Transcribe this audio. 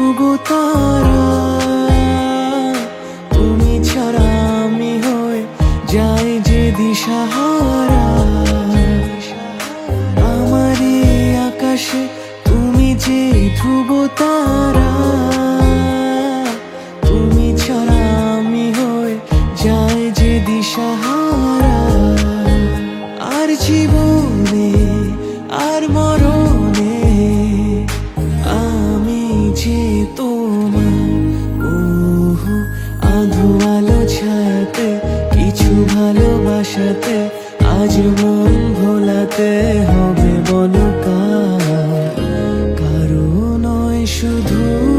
ধ্রুব তারা তুমি ছাড়া আমি হয়ে যাই যে দিশাহারা। আমারই আকাশে তুমি যে ধ্রুব তারা। ভালোবাসাতে আজ মন ভোলাতে হবে বলো কার? কারও নয় শুধু